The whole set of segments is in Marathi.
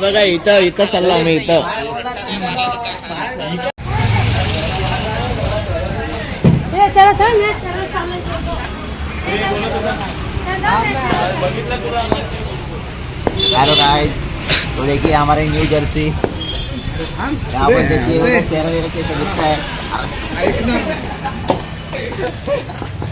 बघा इथं इथं चाललो आम्ही इथं. त्याला सांग ना, त्याला सांगायचं. ए, त्याला सांग ना. हेलो गाइस तो देखिए हमारे न्यू जर्सी यहाँ पर देखिए चेहरा दिखता है।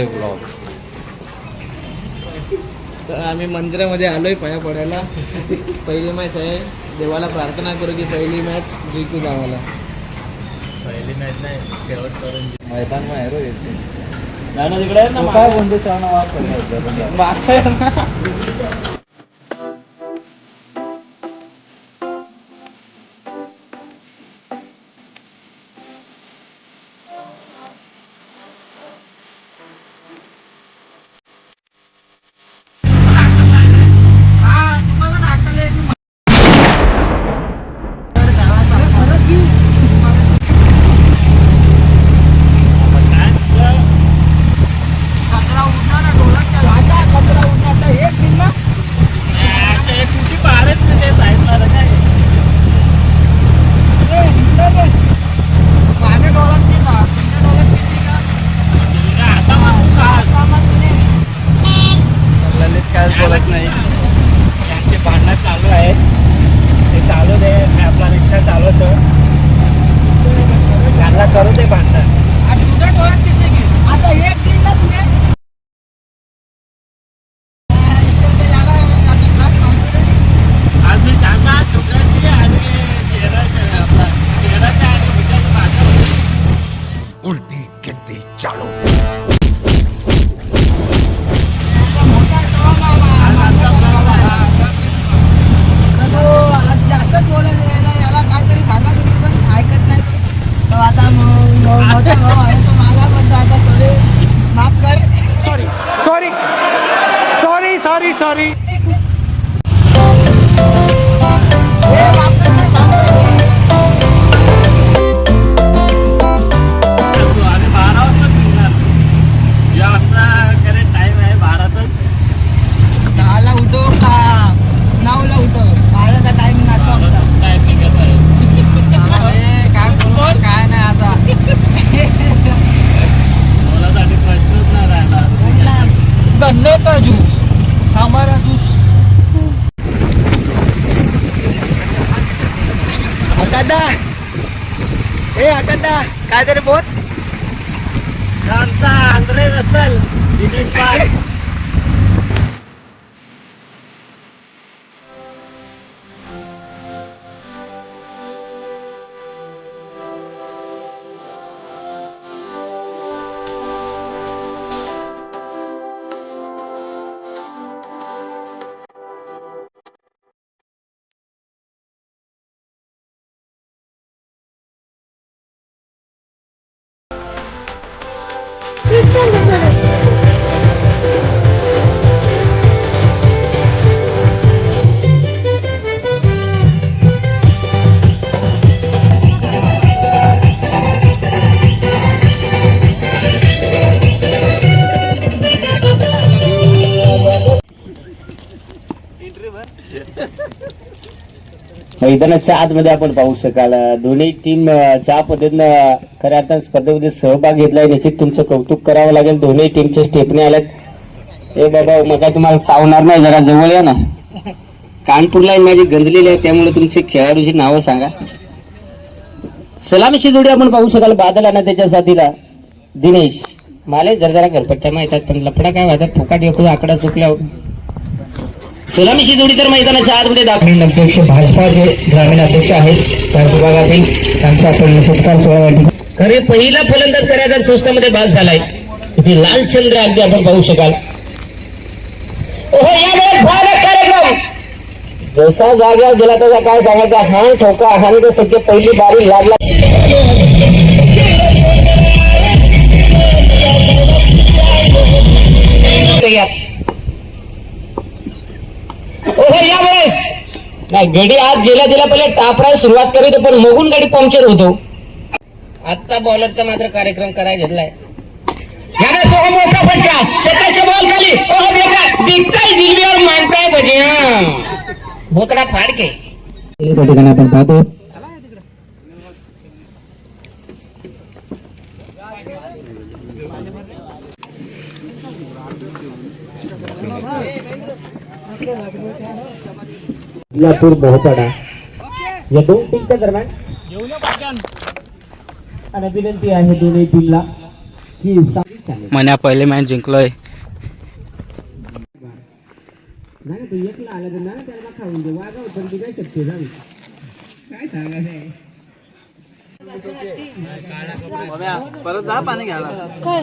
के ब्लॉग तर आम्ही मंदिरामध्ये आलोय पाया पडायला. पहिली मॅच आहे. देवाला प्रार्थना करू की पहिली मॅच जिंकू गावाला. पहिली मॅच नाही शेवट करून मैदान बाहेर येते तिकडे काय कोणते ना. त्यांना करू दे काय तरी बोल. आमचा आंध्रे असेल मैदानाच्या आतमध्ये आपण पाहू शकाल. दोन्ही टीम ज्या पद्धतीनं खऱ्या अर्थानं स्पर्धेमध्ये सहभाग घेतलाय. त्याचे तुमचं कौतुक करावं लागेल. दोन्ही टीमच्या स्टेपने आल्यात ए बाबा मग काय तुम्हाला चावणार नाही? जरा जवळ या ना. कानपूरला माझी गंजलेली आहे त्यामुळे तुमचे खेळाडूची नावं सांगा. सलामीची जोडी आपण पाहू शकाल. बादल आणि त्याच्या साथीला. दिनेश. माले जर जरा घरपट्ट्या माहितात पण लफडा काय व्हायचा फुकाट येतो आकडा चुकल्यावर. सलामीची जोडी तर मैदानाच्या आतमध्ये दाखल. अध्यक्ष भाजपाचे ग्रामीण अध्यक्ष आहेत त्या विभागातील त्यांचा आपण सत्कार सोहळा खरे पहिला फलंदाज करायचा संस्थेमध्ये बाद झालाय. किती लालचंद्र अगदी आपण पाहू शकाल. जसा जाग्यावर गेला त्याचा काय सांगायचा? हान ठोका तर सध्या पहिली बारी लागला. नाही गडी आज जिल्हा जिल्हा पहिले टापरा सुरुवात करीत पण मगून गाडी पंक्चर होतो. आत्ता बॉलरचा मात्र कार्यक्रम करायला घेतलाय. यावेळेस ओहो मोठा फटका स्वतःच्या बॉल खाली ओहो बेकार दिखताय जिलबीवर मानताय भजी हा. भोतडा फाडके. त्या ठिकाणी आपण पाहतो. लातूर मोहपाडा या दोन टीमच्या दरम्यान आणि विनंती आहे दोन्ही टीमला की. मन्या पहिले मॅच जिंकलोय. नाही तू एकला आला तर ना त्याला खाऊन दे. वागा पण ती काय शकते जाऊ काय सांगायचं परत जा पाणी घ्यायला. काय?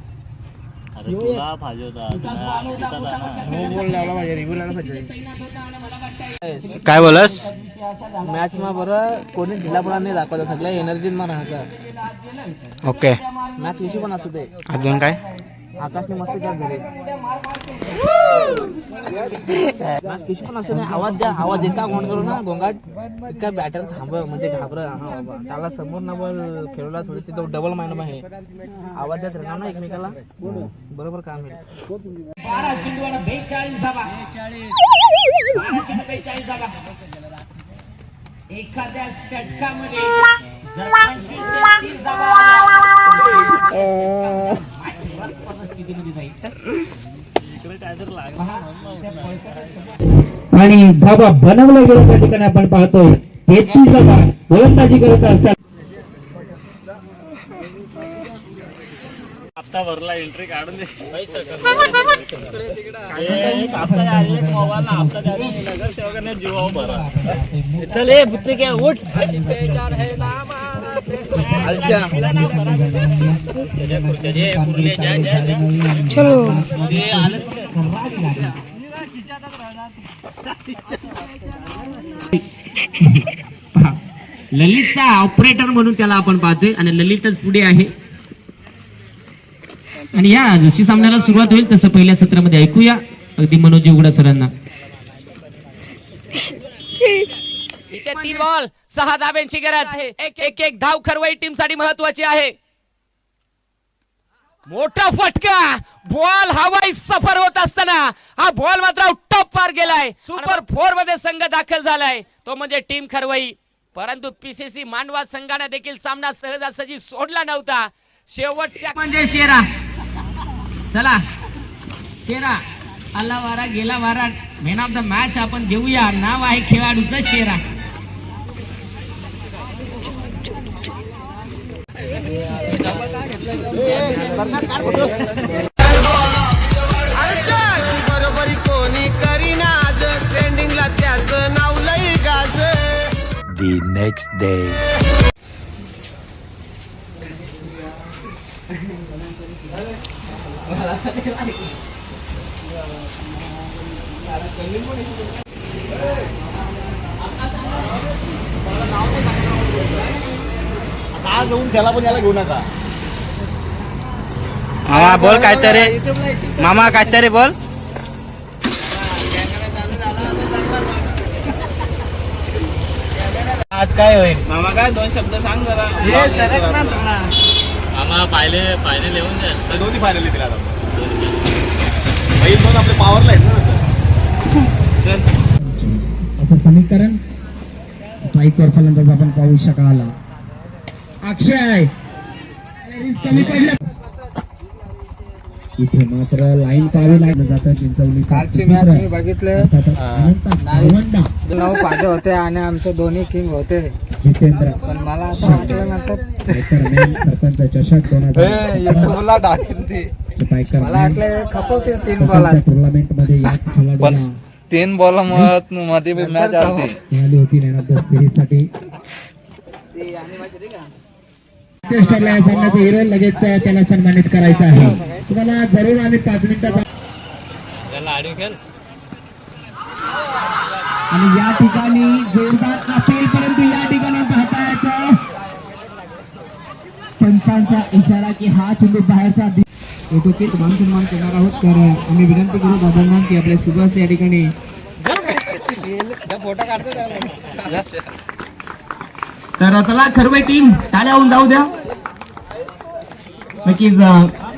काय बोलस? मॅच मा बरं कोणी ढिलापणा नाही दाखवायचा सगळ्या एनर्जी मा राहायचा ओके. मॅच विषयी पण असू दे. अजून काय? आकाशने मस्त कॅच झाले कशी पण असू दे आवाज द्या आवाज इतका गोंड करू ना गोंगाट. इतका बॅटर थांब म्हणजे घाबर. हा त्याला समोर ना बॉल खेळला थोडीशी तो डबल माइंड आहे. आवाज द्यात राहणार ना एकमेकाला? बरोबर काम आहे आणि धाबा बनवला गेला त्या ठिकाणी आपण पाहतोय. तेहतीस धाबा गोलंदाजी करत असतात. हप्ता भरला एंट्री काढून दे. चल ए बुत्ते क्या उठ. चलो। ललितचा ऑपरेटर म्हणून त्याला आपण पाहतोय आणि ललितच पुढे आहे. आणि या जशी सामन्याला सुरुवात होईल तसं पहिल्या सत्रामध्ये ऐकूया. अगदी मनोज उघडा सरांना. इथे तीन बॉल सहा धाब्यांची गरज आहे. एक एक एक धाव खरवाई टीमसाठी महत्वाची आहे. मोठा फटका! बॉल हवाई सफर होत असताना हा बॉल मात्र टॉप पार गेलाय. सुपर फोरमध्ये संघ दाखल झालाय. तो म्हणजे टीम खरवई. परंतु पीसीसी मांडवा संघाने देखील सामना सहजासहजी सोडला नव्हता. शेवटच्या म्हणजे शेरा. चला. शेरा. आला वारा गेला वारा. मॅन ऑफ द मॅच आपण घेऊया. नाव आहे खेळाडूचं शेरा. बरोबरी कोणी करीना आज ट्रेंडिंगला त्याचं नाव लई गाज the next day. आज जाऊन त्याला पण याला घेऊ नका मामा बोल काहीतरी. मामा काहीतरी बोल. आज काय होईल? मामा काय दोन शब्द सांग जरा. मामा पाहिले पाहिले लिहून द्या. दोन्ही फायनल दिला दोन आपले पॉवरला आहेत ना असं समीकरण स्ट्राईकवर फलंदाज आपण पाहू शकाल. अक्षय कमी पडलं. इथे मात्र लाईन पाहावी लागलं जातं. चिंचवली कालची मॅच मी बघितलं. नऊ पाहिजे होते आणि आमचे दोन्ही किंग होते. जितेंद्र. पण मला असं वाटलं नंतर चषक दोन हजार मला वाटलं खपवतील तीन बॉलात टुर्नामेंटमध्ये तीन बॉलमध्ये मॅच मिळाली होती मॅन ऑफ द सिरीजसाठी टेस्ट ठरला या सामन्याचा हिरो लगेच त्याला सन्मानित करायचं आहे. तुम्हाला जरूर आम्ही पाच मिनिटाचा आणि या ठिकाणी जोरदार असेल परंतु या ठिकाणी पाहता येतं. पंचांचा इशारा की हा चेंडू बाहेरचा येतोकीत मान सन्मान करणार आहोत तर आम्ही विनंती करू दादांना की आपल्या सुभाष या ठिकाणी तर चला खरवय टीम टाळ्या होऊन जाऊ द्या. नक्कीच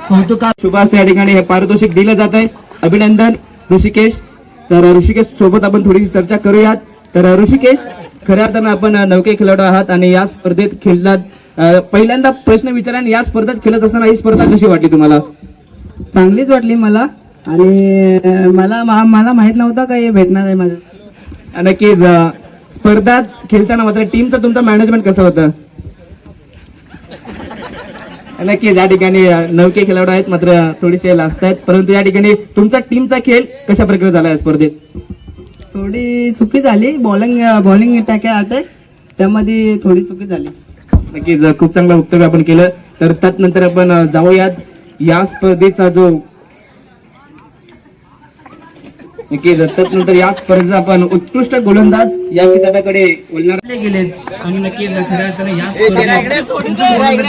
कौतुका सुभाष या ठिकाणी हे पारितोषिक दिलं जात आहे. अभिनंदन ऋषिकेश. तर ऋषिकेश सोबत आपण थोडीशी चर्चा करूयात. तर ऋषिकेश खऱ्या अर्थानं आपण नौके खेळाडू आहात आणि या स्पर्धेत खेळलात. अं, पहिल्यांदा प्रश्न विचारा आणि या स्पर्धेत खेळत असताना ही स्पर्धा कशी वाटली तुम्हाला? चांगलीच वाटली मला. आणि मला मा- मला माहीत नव्हतं का हे भेटणार आहे माझं. नक्कीच स्पर्धात खेळताना मात्र टीमचं तुमचं मॅनेजमेंट कसं होतं? नक्कीच या ठिकाणी नौके खेळाडू आहेत मात्र थोडेसे लाजत आहेत. परंतु या ठिकाणी तुमचा टीमचा खेळ कशा प्रकारे झाला या स्पर्धेत? थोडी चुकी झाली. बॉलिंग बॉलिंग अटॅक अटॅक त्यामध्ये थोडी चुकी झाली. नक्कीच खूप चांगलं वक्तव्य आपण केलं. तर त्यानंतर आपण जाऊयात. या स्पर्धेचा जो नक्कीच त्यानंतर या स्पर्धेचा आपण उत्कृष्ट गोलंदाज या किताबाकडे बोलणार गेले आणि खऱ्या अर्थाने या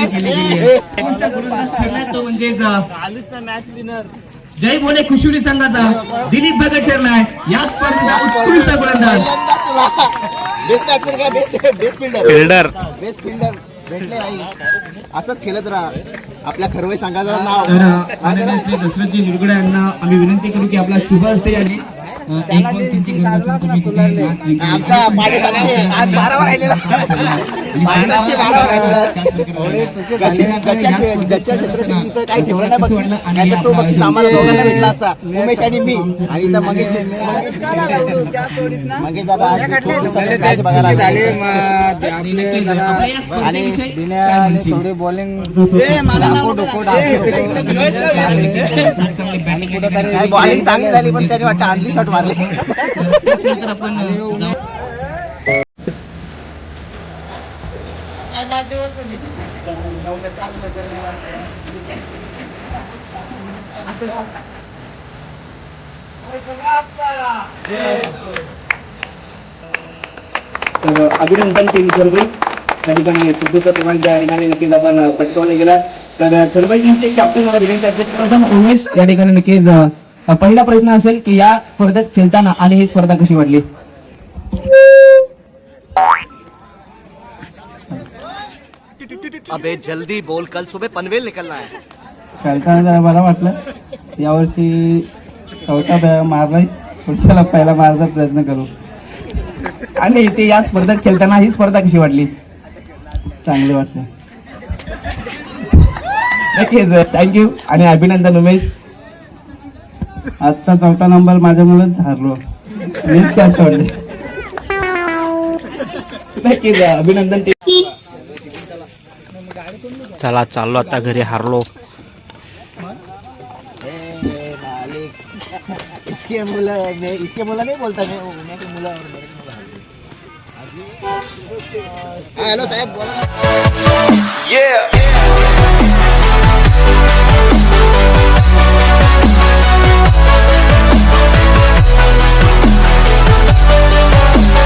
केली म्हणजेच अं, जय बोले खुशुरी संघाचा दिलीप भगत ठरलाय. या स्पर्धेचा उत्कृष्ट गोलंदाज. फिल्डर बेस्ट फिल्डर भेटले आई. असंच खेळत राहा. आपल्या खरवई संघाचं नाव. दशरथजी निरगुडे यांना आम्ही विनंती करू की आपला शुभ असते आणि एक बॉल त्यांची गरज असेल तुम्ही तिथे match जिंकली. आमचा पाडेसातशे आज बारावर राहिलेला पाडेसातशे बारावर राहिलेला गच्च्या क्षेत्र तिथं काही ठेवलं नाही बक्षीस नाही तर तो बक्षीस आम्हाला दोघांना भेटला असता उमेश आणि मी आणि दादा आज बघायला. आणि थोडी बॉलिंग बॉलिंग चांगली झाली पण त्याने वाटतं आणली शॉट मारले. तर अभिनंदन टीम सर्व. त्या ठिकाणी सिद्धूचा क्रमांक त्या ठिकाणी नक्कीच आपण पटकावला गेला तर सर्व टीमचे कॅप्टन मला विनंती असेल प्रथम उमेश या ठिकाणी नक्कीच पहिला प्रश्न असेल की या स्पर्धेत खेळताना आणि ही स्पर्धा कशी वाटली? अबे जल्दी बोल. कल सुबह पनवेल निकलना है. खेळताना जरा बरं वाटलं यावर्षी चौथा बॅ- मारलाय पुढच्याला पहिला मारायचा प्रयत्न करू. आणि इथे या स्पर्धेत खेळताना ही स्पर्धा कशी वाटली? चांगली वाटली. नक्कीच थँक्यू आणि अभिनंदन उमेश. आजचा चौथा नंबर माझ्यामुळेच हारलो मीच त्याच सोडले नक्कीच अभिनंदन. चला चाललो आता घरी हारलो इसके मुलं मैं इसके मुलं नहीं बोलता मैं उन्हें के मुलं और मेरे मुलं हेलो साहेब बोला.